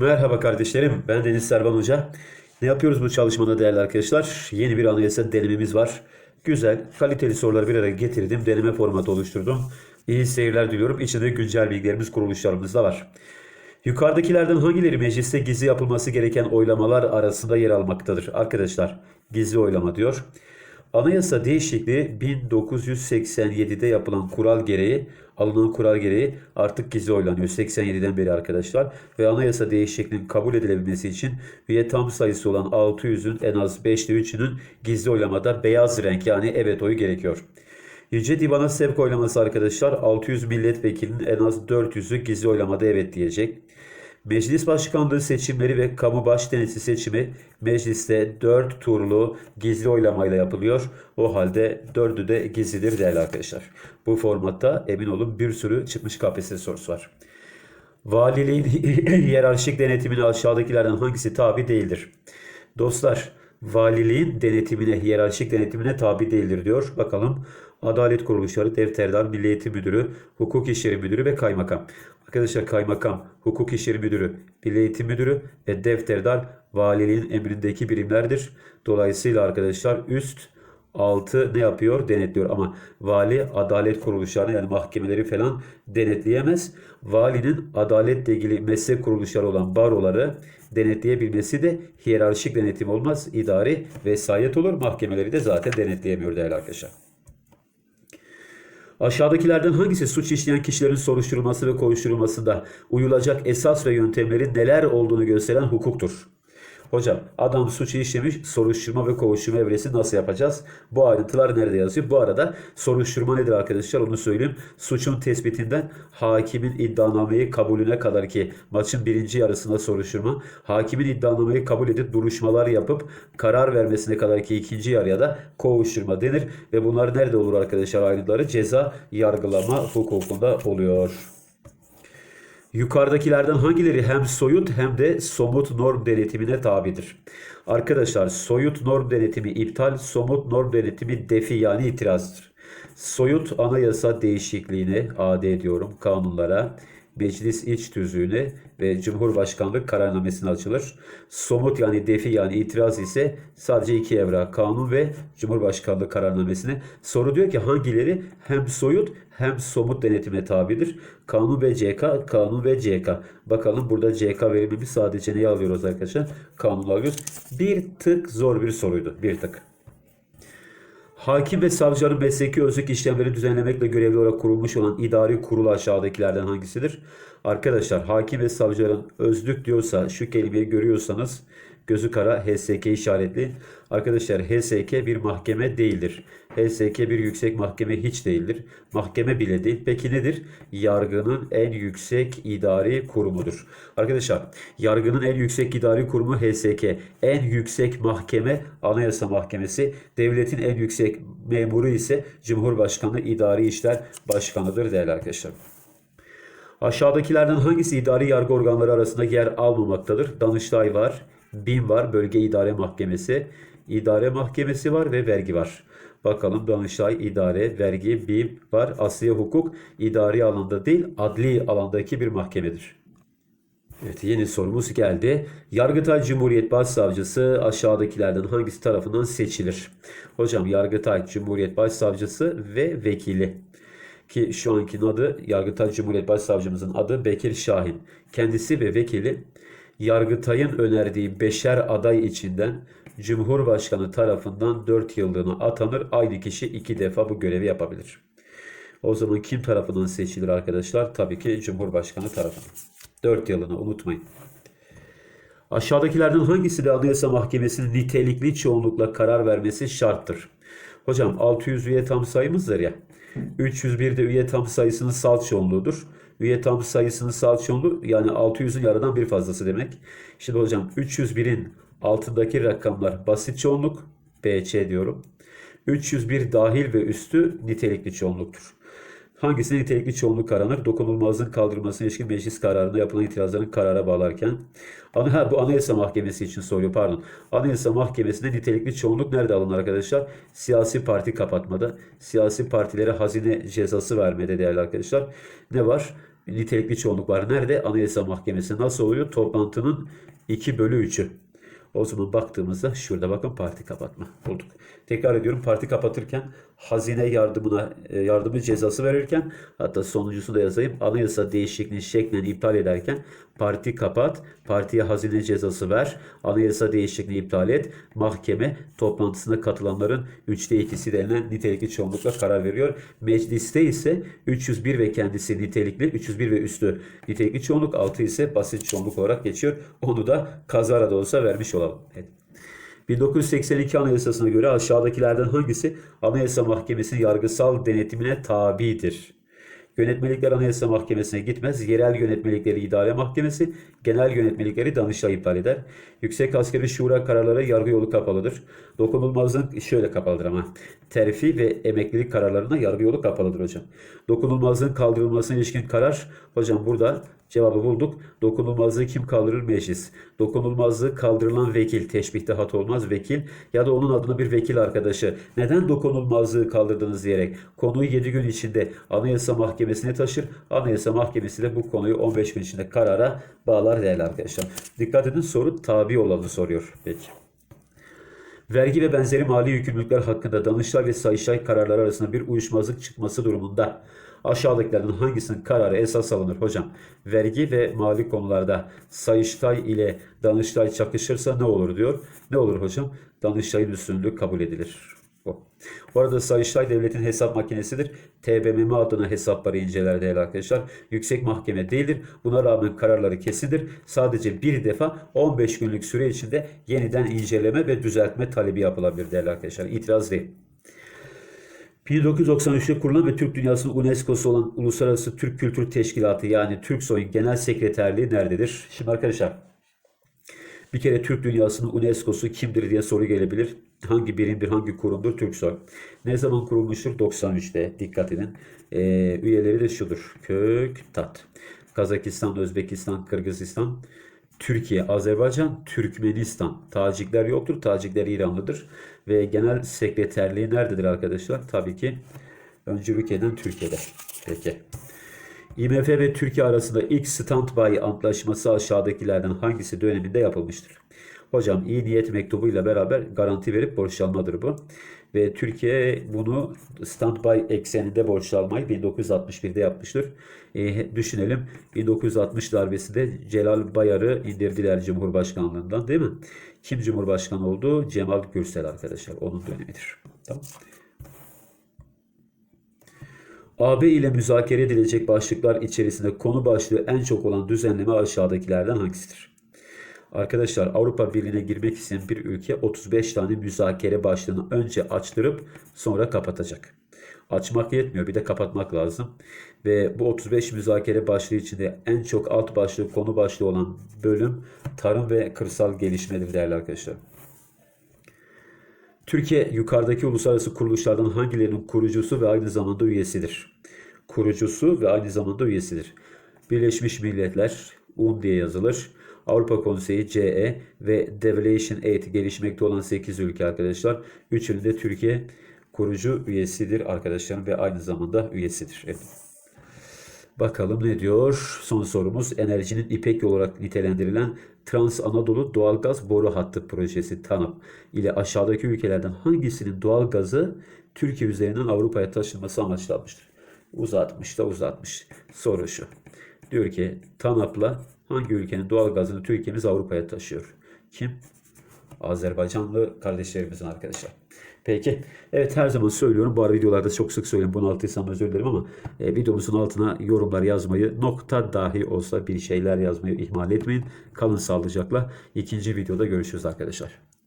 Merhaba kardeşlerim, ben Deniz Servan Hoca. Ne yapıyoruz bu çalışmada değerli arkadaşlar? Yeni bir anayasa denememiz var. Güzel, kaliteli soruları bir araya getirdim, deneme formatı oluşturdum. İyi seyirler diliyorum. İçinde güncel bilgilerimiz, kuruluşlarımız da var. Yukarıdakilerden hangileri mecliste gizli yapılması gereken oylamalar arasında yer almaktadır? Arkadaşlar, gizli oylama diyor. Anayasa değişikliği 1987'de yapılan kural gereği, alınan kural gereği artık gizli oylanıyor. 87'den beri arkadaşlar. Ve anayasa değişikliğinin kabul edilebilmesi için üye tam sayısı olan 600'ün en az 5'te 3'ünün gizli oylamada beyaz renk yani evet oyu gerekiyor. Yüce Divan'a sevk oylaması arkadaşlar 600 milletvekilinin en az 400'ü gizli oylamada evet diyecek. Meclis başkanlığı seçimleri ve kamu baş denetçi seçimi mecliste 4 turlu gizli oylamayla yapılıyor. O halde 4'ü de gizlidir değerli arkadaşlar. Bu formatta emin olun bir sürü çıkmış KPSS sorusu var. Valiliğin hiyerarşik denetimine aşağıdakilerden hangisi tabi değildir? Dostlar, valiliğin denetimine, hiyerarşik denetimine tabi değildir diyor. Bakalım Adalet Kuruluşları, Defterdar, Milli Eğitim Müdürü, Hukuk İşleri Müdürü ve Kaymakam. Arkadaşlar kaymakam, hukuk işleri müdürü, milli eğitim müdürü ve defterdar valiliğin emrindeki birimlerdir. Dolayısıyla arkadaşlar üst altı ne yapıyor? Denetliyor. Ama vali adalet kuruluşlarını yani mahkemeleri falan denetleyemez. Valinin adaletle ilgili meslek kuruluşları olan baroları denetleyebilmesi de hiyerarşik denetim olmaz. idari vesayet olur. Mahkemeleri de zaten denetleyemiyor değerli arkadaşlar. Aşağıdakilerden hangisi suç işleyen kişilerin soruşturulması ve kovuşturulmasında uyulacak esas ve yöntemlerin neler olduğunu gösteren hukuktur? Hocam adam suçu işlemiş soruşturma ve kovuşturma evresi nasıl yapacağız? Bu ayrıntılar nerede yazıyor? Bu arada soruşturma nedir arkadaşlar onu söyleyeyim. Suçun tespitinden hakimin iddianameyi kabulüne kadar ki maçın birinci yarısında soruşturma. Hakimin iddianameyi kabul edip duruşmalar yapıp karar vermesine kadar ki ikinci yarıya da kovuşturma denir. Ve bunlar nerede olur arkadaşlar ayrıntıları? Ceza yargılama hukukunda oluyor. Yukarıdakilerden hangileri hem soyut hem de somut norm denetimine tabidir? Arkadaşlar soyut norm denetimi iptal, somut norm denetimi defi yani itirazdır. Soyut anayasa değişikliğine AD ediyorum kanunlara, meclis iç tüzüğüne ve Cumhurbaşkanlık kararnamesine açılır. Somut yani defi yani itiraz ise sadece iki evra kanun ve Cumhurbaşkanlığı kararnamesine. Soru diyor ki hangileri hem soyut hem somut denetime tabidir. Kanun ve CK, kanun ve CK. Bakalım burada CK verilmemiş sadece neyi alıyoruz arkadaşlar? Kanunu alıyoruz. Bir tık zor bir soruydu. Bir tık. Hakim ve savcıların mesleki özlük işlemleri düzenlemekle görevli olarak kurulmuş olan idari kurul aşağıdakilerden hangisidir? Arkadaşlar hakim ve savcıların özlük diyorsa şu kelimeyi görüyorsanız gözü kara HSK işaretli. Arkadaşlar HSK bir mahkeme değildir. HSK bir yüksek mahkeme hiç değildir. Mahkeme bile değil. Peki nedir? Yargının en yüksek idari kurumudur. Arkadaşlar yargının en yüksek idari kurumu HSK. En yüksek mahkeme Anayasa Mahkemesi. Devletin en yüksek memuru ise Cumhurbaşkanı İdari İşler Başkanı'dır değerli arkadaşlar. Aşağıdakilerden hangisi idari yargı organları arasında yer almamaktadır? Danıştay var, BİM var, Bölge İdare Mahkemesi, İdare Mahkemesi var ve vergi var. Bakalım Danıştay, İdare, Vergi, BİM var. Asliye hukuk idari alanda değil adli alandaki bir mahkemedir. Evet yeni sorumuz geldi. Yargıtay Cumhuriyet Başsavcısı aşağıdakilerden hangisi tarafından seçilir? Hocam Yargıtay Cumhuriyet Başsavcısı ve vekili. Ki şu anki adı Yargıtay Cumhuriyet Başsavcımızın adı Bekir Şahin. Kendisi ve vekili Yargıtay'ın önerdiği beşer aday içinden Cumhurbaşkanı tarafından 4 yıllığına atanır. Aynı kişi iki defa bu görevi yapabilir. O zaman kim tarafından seçilir arkadaşlar? Tabii ki Cumhurbaşkanı tarafından. 4 yılını unutmayın. Aşağıdakilerden hangisi de Anayasa Mahkemesi'nin nitelikli çoğunlukla karar vermesi şarttır? Hocam 600 üye tam sayımızdır ya. 301 de üye tam sayısının salt çoğunluğudur. Üye tam sayısının salt çoğunluğu yani 600'ün yarıdan bir fazlası demek. Şimdi hocam 301'in altındaki rakamlar basit çoğunluk. BC diyorum. 301 dahil ve üstü nitelikli çoğunluktur. Hangisine nitelikli çoğunluk aranır? Dokunulmazlığın kaldırılmasına ilişkin meclis kararında yapılan itirazların karara bağlarken. Ana, ha, bu Anayasa Mahkemesi için soruyor pardon. Anayasa Mahkemesi'nde nitelikli çoğunluk nerede alınır arkadaşlar? Siyasi parti kapatmada. Siyasi partilere hazine cezası vermede değerli arkadaşlar. Ne var? nitelikli çoğunluk var. Nerede? Anayasa Mahkemesi. Nasıl oluyor? Toplantının 2 bölü 3'ü. O zaman baktığımızda şurada bakın parti kapatma bulduk. Tekrar ediyorum parti kapatırken hazine yardımına e, yardımı cezası verirken hatta sonuncusunu da yazayım. Anayasa değişikliğini şeklen iptal ederken parti kapat, partiye hazine cezası ver, anayasa değişikliğini iptal et, mahkeme toplantısına katılanların 3'te 2'si denilen nitelikli çoğunlukla karar veriyor. Mecliste ise 301 ve kendisi nitelikli, 301 ve üstü nitelikli çoğunluk, 6 ise basit çoğunluk olarak geçiyor. Onu da kazara da olsa vermiş olalım. Evet. 1982 Anayasası'na göre aşağıdakilerden hangisi Anayasa Mahkemesi'nin yargısal denetimine tabidir? Yönetmelikler Anayasa Mahkemesi'ne gitmez. Yerel yönetmelikleri İdare Mahkemesi, genel yönetmelikleri Danıştay iptal eder. Yüksek Askeri Şura kararları yargı yolu kapalıdır. Dokunulmazlığın şöyle kapalıdır ama. Terfi ve emeklilik kararlarına yargı yolu kapalıdır hocam. Dokunulmazlığın kaldırılmasına ilişkin karar hocam burada cevabı bulduk. Dokunulmazlığı kim kaldırır? Meclis. Dokunulmazlığı kaldırılan vekil. Teşbihte hat olmaz. Vekil ya da onun adına bir vekil arkadaşı. Neden dokunulmazlığı kaldırdınız diyerek konuyu 7 gün içinde Anayasa Mahkemesi'ne taşır. Anayasa Mahkemesi de bu konuyu 15 gün içinde karara bağlar değerli arkadaşlar. Dikkat edin soru tabi olanı soruyor. Peki. Vergi ve benzeri mali yükümlülükler hakkında Danıştay ve Sayıştay kararları arasında bir uyuşmazlık çıkması durumunda aşağıdakilerden hangisinin kararı esas alınır hocam? Vergi ve mali konularda Sayıştay ile Danıştay çakışırsa ne olur diyor. Ne olur hocam? Danıştay'ın üstünlüğü kabul edilir. Bu. Bu arada Sayıştay devletin hesap makinesidir. TBMM adına hesapları inceler değerli arkadaşlar. Yüksek mahkeme değildir. Buna rağmen kararları kesindir. Sadece bir defa 15 günlük süre içinde yeniden inceleme ve düzeltme talebi yapılabilir değerli arkadaşlar. İtiraz değil. 1993'te kurulan ve Türk dünyasının UNESCO'su olan Uluslararası Türk Kültür Teşkilatı yani TÜRKSOY'un genel sekreterliği nerededir? Şimdi arkadaşlar bir kere Türk dünyasının UNESCO'su kimdir diye soru gelebilir. Hangi birimdir, hangi kurumdur? Türksoy. Ne zaman kurulmuştur? 93'te. Dikkat edin. Ee, üyeleri de şudur. Kök, tat. Kazakistan, Özbekistan, Kırgızistan, Türkiye, Azerbaycan, Türkmenistan. Tacikler yoktur. Tacikler İranlıdır. Ve genel sekreterliği nerededir arkadaşlar? Tabii ki öncülük eden Türkiye'de. Peki. IMF ve Türkiye arasında ilk standby antlaşması aşağıdakilerden hangisi döneminde yapılmıştır? Hocam iyi niyet mektubuyla beraber garanti verip borçlanmadır bu. Ve Türkiye bunu standby ekseninde borçlanmayı 1961'de yapmıştır. E, düşünelim 1960 darbesinde Celal Bayar'ı indirdiler Cumhurbaşkanlığından değil mi? Kim Cumhurbaşkanı oldu? Cemal Gürsel arkadaşlar. Onun dönemidir. Tamam. AB ile müzakere edilecek başlıklar içerisinde konu başlığı en çok olan düzenleme aşağıdakilerden hangisidir? Arkadaşlar Avrupa Birliği'ne girmek isteyen bir ülke 35 tane müzakere başlığını önce açtırıp sonra kapatacak. Açmak yetmiyor bir de kapatmak lazım. Ve bu 35 müzakere başlığı içinde en çok alt başlığı konu başlığı olan bölüm tarım ve kırsal gelişmedir değerli arkadaşlar. Türkiye yukarıdaki uluslararası kuruluşlardan hangilerinin kurucusu ve aynı zamanda üyesidir? Kurucusu ve aynı zamanda üyesidir. Birleşmiş Milletler, UN diye yazılır. Avrupa Konseyi, CE ve Develation Aid gelişmekte olan 8 ülke arkadaşlar. Üçünün de Türkiye kurucu üyesidir arkadaşlarım ve aynı zamanda üyesidir. Evet. Bakalım ne diyor? Son sorumuz enerjinin ipek yolu olarak nitelendirilen Trans Anadolu Doğalgaz Boru Hattı Projesi TANAP ile aşağıdaki ülkelerden hangisinin doğal gazı Türkiye üzerinden Avrupa'ya taşınması amaçlanmıştır? Uzatmış da uzatmış. Soru şu. Diyor ki TANAP'la hangi ülkenin doğal gazını Türkiye'miz Avrupa'ya taşıyor? Kim? Azerbaycanlı kardeşlerimizin arkadaşlar. Peki. Evet her zaman söylüyorum. Bu ara videolarda çok sık söylüyorum. Bunu altıysam özür dilerim ama e, videomuzun altına yorumlar yazmayı, nokta dahi olsa bir şeyler yazmayı ihmal etmeyin. Kalın sağlıcakla. İkinci videoda görüşürüz arkadaşlar.